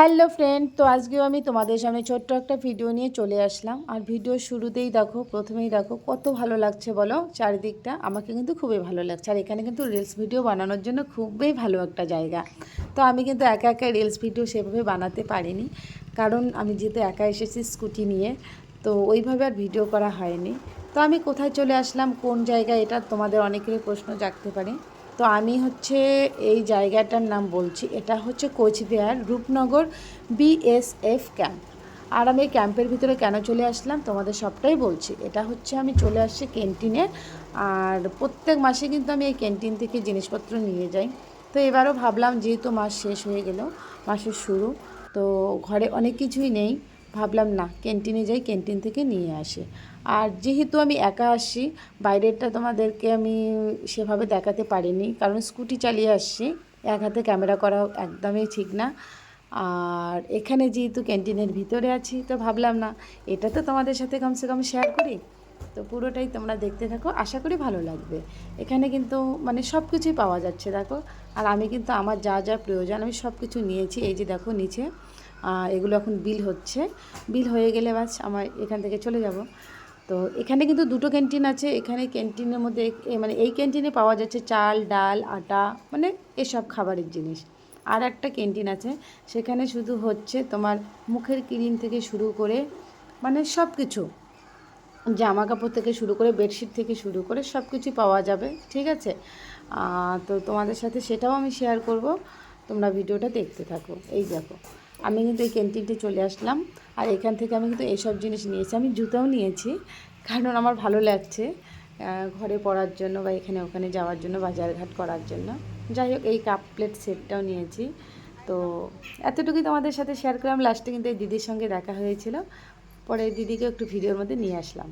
Hello friend, তো আজকেও আমি তোমাদের সামনে ছোট্ট একটা ভিডিও নিয়ে চলে আসলাম। আর ভিডিও শুরুতেই দেখো, প্রথমেই দেখো কত ভালো লাগছে বলো চারিদিকটা। আমাকে কিন্তু খুবই ভালো লাগছে। আর এখানে কিন্তু রিলস ভিডিও বানানোর জন্য খুবই ভালো একটা জায়গা। তো আমি কিন্তু একা একা রিলস ভিডিও সেভাবে বানাতে পারিনি। কারণ আমি যেহেতু একা এসেছি স্কুটি নিয়ে, তো ওইভাবে আর ভিডিও করা হয়নি। তো আমি কোথায় চলে আসলাম, কোন জায়গায়, এটা তোমাদের অনেকেরই প্রশ্ন জাগতে পারে। তো আমি হচ্ছে এই জায়গাটার নাম বলছি। এটা হচ্ছে কোচবিহার রূপনগর বিএসএফ ক্যাম্প। আর আমি এই ক্যাম্পের ভিতরে কেন চলে আসলাম তোমাদের সবটাই বলছি। এটা হচ্ছে আমি চলে আসছি ক্যান্টিনে। আর প্রত্যেক মাসে কিন্তু আমি এই ক্যান্টিন থেকে জিনিসপত্র নিয়ে যাই। তো এবারও ভাবলাম যেহেতু মাস শেষ হয়ে গেল, মাসের শুরু, তো ঘরে অনেক কিছুই নেই। ভাবলাম, না, ক্যান্টিনে যাই, ক্যান্টিন থেকে নিয়ে আসি। আর যেহেতু আমি একা আসি, বাইরেরটা তোমাদেরকে আমি সেভাবে দেখাতে পারিনি, কারণ স্কুটি চালিয়ে আসছি। এক হাতে ক্যামেরা করা একদমই ঠিক না। আর এখানে যেহেতু ক্যান্টিনের ভিতরে আছি, তো ভাবলাম, না, এটা তো তোমাদের সাথে কমসে কম শেয়ার করি। তো পুরোটাই তোমরা দেখতে থাকো। আশা করি ভালো লাগবে। এখানে কিন্তু মানে সব কিছুই পাওয়া যাচ্ছে, দেখো। আর আমি কিন্তু আমার যা যা প্রয়োজন, আমি সব কিছু নিয়েছি। এই যে দেখো নিচে এগুলো এখন বিল হচ্ছে। বিল হয়ে গেলে বাস আমার এখান থেকে চলে যাব। তো এখানে কিন্তু দুটো ক্যান্টিন আছে। এখানে ক্যান্টিনের মধ্যে মানে এই ক্যান্টিনে পাওয়া যাচ্ছে চাল, ডাল, আটা মানে এসব খাবারের জিনিস। আর একটা ক্যান্টিন আছে। সেখানে শুধু হচ্ছে তোমার মুখের ক্রিম থেকে শুরু করে মানে সব কিছু জামা কাপড় থেকে শুরু করে বেডশিট থেকে শুরু করে সব কিছুই পাওয়া যাবে, ঠিক আছে? তো তোমাদের সাথে সেটাও আমি শেয়ার করব। তোমরা ভিডিওটা দেখতে থাকো। এই দেখো, আমি কিন্তু এই ক্যান্টিনটি চলে আসলাম। আর এখান থেকে আমি কিন্তু এইসব জিনিস নিয়েছি, আমি জুতাও নিয়েছি, কারণ আমার ভালো লাগছে ঘরে পরার জন্য বা এখানে ওখানে যাওয়ার জন্য, বাজারঘাট করার জন্য। যাই হোক, এই কাপ প্লেট সেটটাও নিয়েছি। তো এতটুকুই তোমাদের সাথে শেয়ার করলাম। লাস্টে কিন্তু এই দিদির সঙ্গে দেখা হয়েছিল। পরে দিদিকে একটু ভিডিওর মধ্যে নিয়ে আসলাম।